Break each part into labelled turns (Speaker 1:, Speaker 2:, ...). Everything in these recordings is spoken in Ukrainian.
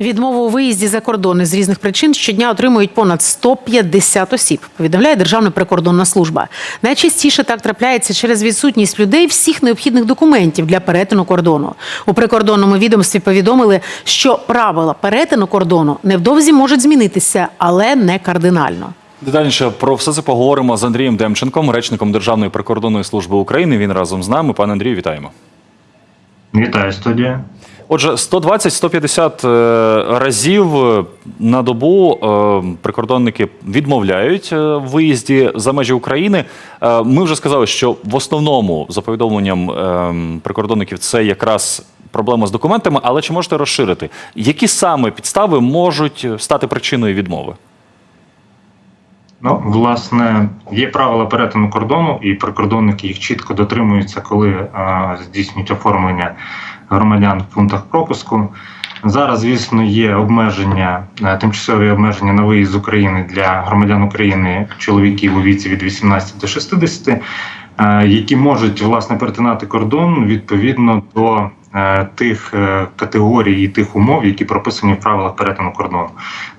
Speaker 1: Відмову у виїзді за кордони з різних причин щодня отримують понад 150 осіб. Повідомляє Державна прикордонна служба. Найчастіше так трапляється через відсутність людей всіх необхідних документів для перетину кордону. У прикордонному відомстві повідомили, що правила перетину кордону невдовзі можуть змінитися, але не кардинально.
Speaker 2: Детальніше про все це поговоримо з Андрієм Демченком, речником Державної прикордонної служби України. Він разом з нами. Пане Андрію, вітаємо.
Speaker 3: Вітаю студія.
Speaker 2: Отже, 120-150 е, разів е, на добу е, прикордонники відмовляють в виїзді за межі України. Ми вже сказали, що в основному за повідомленням прикордонників це якраз проблема з документами. Але чи можете розширити, які саме підстави можуть стати причиною відмови?
Speaker 3: Ну, власне, є правила перетину кордону, і прикордонники їх чітко дотримуються, коли е, здійснюють оформлення громадян в пунктах пропуску. Зараз, звісно, є обмеження, е, тимчасові обмеження на виїзд з України для громадян України, чоловіків у віці від 18 до 60, е, які можуть власне перетинати кордон відповідно до е, тих категорій і тих умов, які прописані в правилах перетину кордону.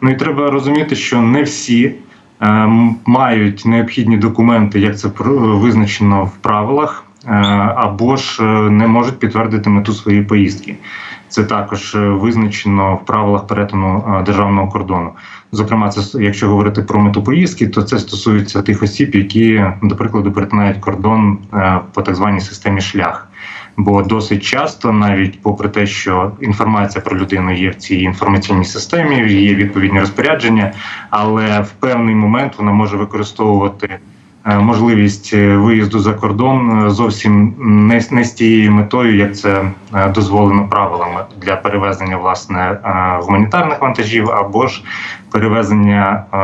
Speaker 3: Ну і треба розуміти, що не всі. Мають необхідні документи, як це визначено в правилах, або ж е, не можуть підтвердити мету своєї поїздки. Це також е, визначено в правилах перетину е, державного кордону. Зокрема, це якщо говорити про мету поїздки, то це стосується тих осіб, які, до прикладу, перетинають кордон е, по так званій системі шлях. Бо досить часто, навіть попри те, що інформація про людину є в цій інформаційній системі, є відповідні розпорядження, але в певний момент вона може використовувати е, можливість е, виїзду за кордон е, зовсім не, не з тією метою, як це е, дозволено правилами для перевезення власне е, гуманітарних вантажів або ж перевезення е,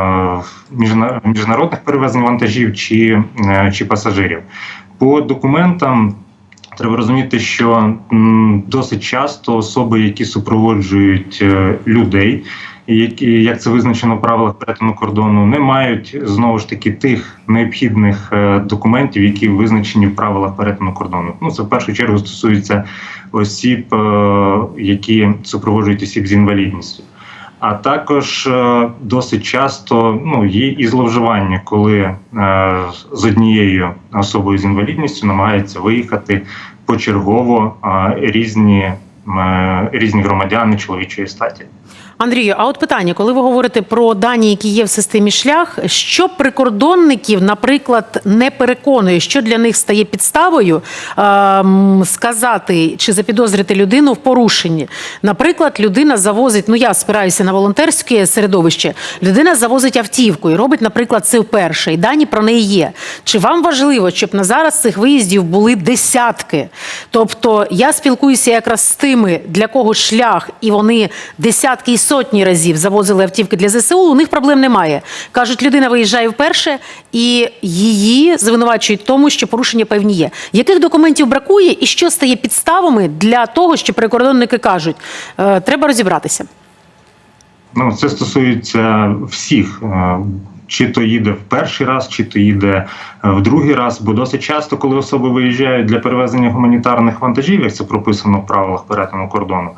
Speaker 3: міжна- міжнародних перевезень вантажів чи, е, чи пасажирів. По документам Треба розуміти, що досить часто особи, які супроводжують е, людей, які як це визначено в правилах перетину кордону, не мають знову ж таки тих необхідних е, документів, які визначені в правилах перетину кордону. Ну це в першу чергу стосується осіб, е, які супроводжують осіб з інвалідністю. А також е, досить часто ну, є і зловживання, коли е, з однією особою з інвалідністю намагаються виїхати почергово е, різні, е, різні громадяни чоловічої статі.
Speaker 1: Андрію, а от питання, коли ви говорите про дані, які є в системі шлях, що прикордонників, наприклад, не переконує, що для них стає підставою ем, сказати чи запідозрити людину в порушенні? Наприклад, людина завозить, ну я спираюся на волонтерське середовище, людина завозить автівку і робить, наприклад, це вперше, і дані про неї є. Чи вам важливо, щоб на зараз цих виїздів були десятки? Тобто я спілкуюся якраз з тими, для кого шлях, і вони десятки і сотні разів завозили автівки для ЗСУ, у них проблем немає. Кажуть, людина виїжджає вперше, і її звинувачують тому, що порушення певні є. Яких документів бракує, і що стає підставами для того, що прикордонники кажуть, «Е, треба розібратися?
Speaker 3: Ну, це стосується всіх. е, Чи то їде в перший раз, чи то їде е, в другий раз. Бо досить часто, коли особи виїжджають для перевезення гуманітарних вантажів, як це прописано в правилах перетину кордону,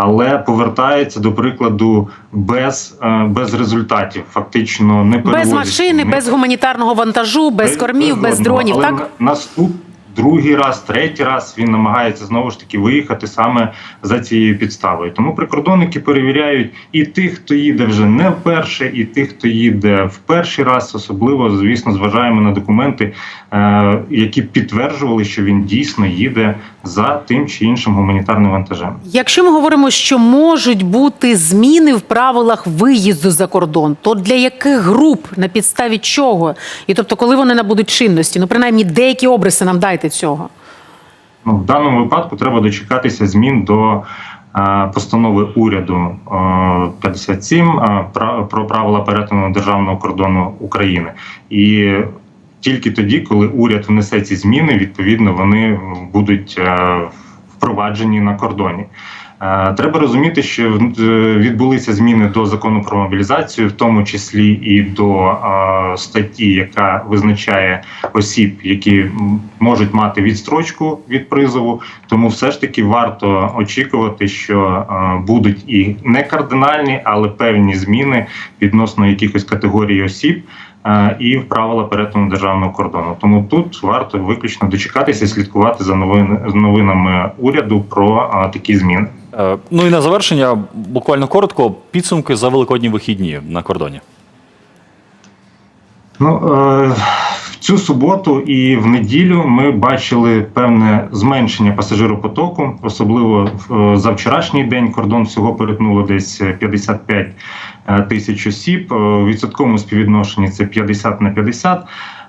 Speaker 3: але повертається до прикладу без, е, без результатів, фактично не
Speaker 1: Без машини,
Speaker 3: не
Speaker 1: без гуманітарного вантажу, без кормів, без
Speaker 3: без
Speaker 1: дронів.
Speaker 3: Але
Speaker 1: Так
Speaker 3: на- наступ другий раз, третій раз він намагається знову ж таки виїхати саме за цією підставою. Тому прикордонники перевіряють і тих, хто їде вже не вперше, і тих, хто їде в перший раз. Особливо, звісно, зважаємо на документи, е, які підтверджували, що він дійсно їде за тим чи іншим гуманітарним вантажем.
Speaker 1: Якщо ми говоримо, що можуть бути зміни в правилах виїзду за кордон, то для яких груп на підставі чого? І тобто, коли вони набудуть чинності? Ну, принаймні, деякі обриси нам дайте цього.
Speaker 3: Ну, в даному випадку треба дочекатися змін до е, постанови уряду е, 57 е, про правила перетину державного кордону України. І тільки тоді, коли уряд внесе ці зміни, відповідно вони будуть е, впроваджені на кордоні. Треба розуміти, що е, відбулися зміни до закону про мобілізацію, в тому числі і до статті, яка визначає осіб, які можуть мати відстрочку від призову. Тому все ж таки варто очікувати, що будуть і не кардинальні, але певні зміни відносно якихось категорій осіб. Е, І в правила перетину державного кордону. Тому тут варто виключно дочекатися і слідкувати за новин, новинами уряду про е, такі зміни.
Speaker 2: Е, Ну і на завершення, буквально коротко, підсумки за великодні вихідні на кордоні.
Speaker 3: Ну, цю суботу і в неділю ми бачили певне зменшення пасажиропотоку, особливо е, за вчорашній день кордон всього перетнуло десь 55 е, тисяч осіб. У відсотковому співвідношенні це 50 на 50.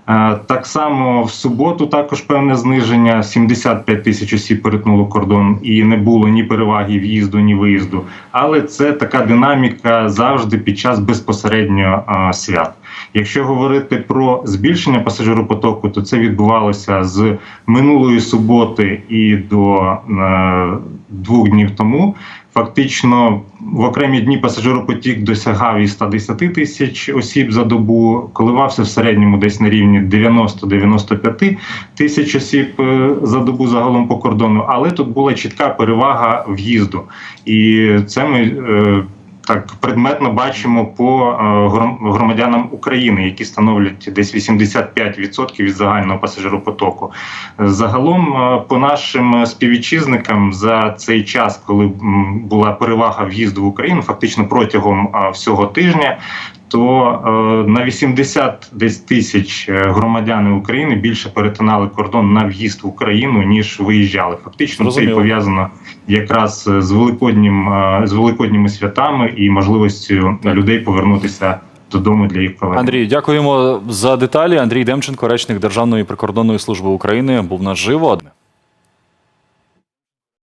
Speaker 3: Е, Так само в суботу також певне зниження. 75 тисяч осіб перетнуло кордон і не було ні переваги в'їзду, ні виїзду. Але це така динаміка завжди під час безпосередньо е, свят. Якщо говорити про збільшення пасажиропотоку, то це відбувалося з минулої суботи і до е, двох днів тому. Фактично, в окремі дні пасажиропотік досягав і 110 тисяч осіб за добу, коливався в середньому десь на рівні 90-95 тисяч осіб е, за добу загалом по кордону. Але тут була чітка перевага в'їзду, і це ми. Так предметно бачимо по е, громадянам України, які становлять десь 85% від загального пасажиропотоку. Загалом, е, по нашим співвітчизникам, за цей час, коли була перевага в'їзду в Україну, фактично протягом е, всього тижня. То е, на 80 десь тисяч е, громадян України більше перетинали кордон на в'їзд в Україну ніж виїжджали. Фактично, це і пов'язано якраз з великоднім е, з великодніми святами і можливістю людей повернутися додому для їх проведення.
Speaker 2: Андрій, дякуємо за деталі. Андрій Демченко, речник Державної прикордонної служби України, був наживо.